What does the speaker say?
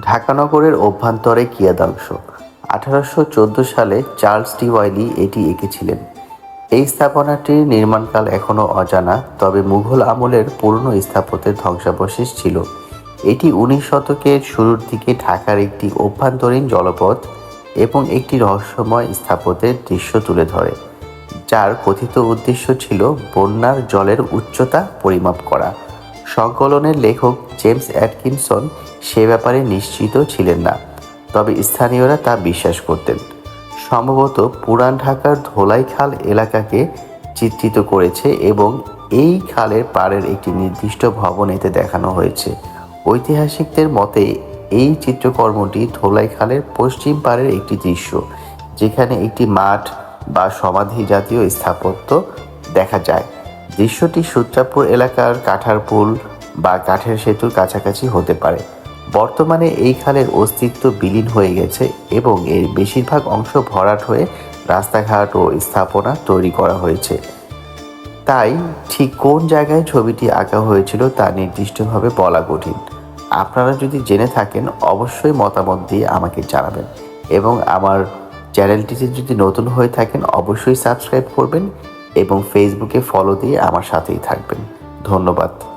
ঢাকা নগরের অভ্যন্তরে কিয়াদাংশ। আঠারোশো চোদ্দ সালে চার্লস টি ওয়াইলি এটি এঁকেছিলেন। এই স্থাপনাটির নির্মাণকাল এখনও অজানা, তবে মুঘল আমলের পুরনো স্থাপত্যের ধ্বংসাবশেষ ছিল। এটি উনিশ শতকের শুরুর দিকে ঢাকার একটি অভ্যন্তরীণ জলপথ এবং একটি রহস্যময় স্থাপত্যের দৃশ্য তুলে ধরে, যার কথিত উদ্দেশ্য ছিল বন্যার জলের উচ্চতা পরিমাপ করা। সংকলনের লেখক জেমস অ্যাটকিনসন সে ব্যাপারে নিশ্চিত ছিলেন না, তবে স্থানীয়রা তা বিশ্বাস করতেন। সম্ভবত পুরান ঢাকার ধোলাই খাল এলাকাকে চিত্রিত করেছে এবং এই খালের পাড়ের একটি নির্দিষ্ট ভবন এতে দেখানো হয়েছে। ঐতিহাসিকদের মতে, এই চিত্রকর্মটি ধোলাই খালের পশ্চিম পাড়ের একটি দৃশ্য, যেখানে একটি মাঠ বা সমাধি জাতীয় স্থাপত্য দেখা যায়। দৃশ্যটি সূত্রাপুর এলাকার কাঠার পুল বা কাঠের সেতুর কাছাকাছি হতে পারে। বর্তমানে এই খালের অস্তিত্ব বিলীন হয়ে গেছে এবং এর বেশিরভাগ অংশ ভরাট হয়ে রাস্তাঘাট ও স্থাপনা তৈরি করা হয়েছে। তাই ঠিক কোন জায়গায় ছবিটি আঁকা হয়েছিল তা নির্দিষ্টভাবে বলা কঠিন। আপনারা যদি জেনে থাকেন, অবশ্যই মতামত দিয়ে আমাকে জানাবেন। এবং আমার চ্যানেলটিতে যদি নতুন হয়ে থাকেন, অবশ্যই সাবস্ক্রাইব করবেন এবং ফেসবুকে ফলো দিয়ে আমার সাথেই থাকবেন। ধন্যবাদ।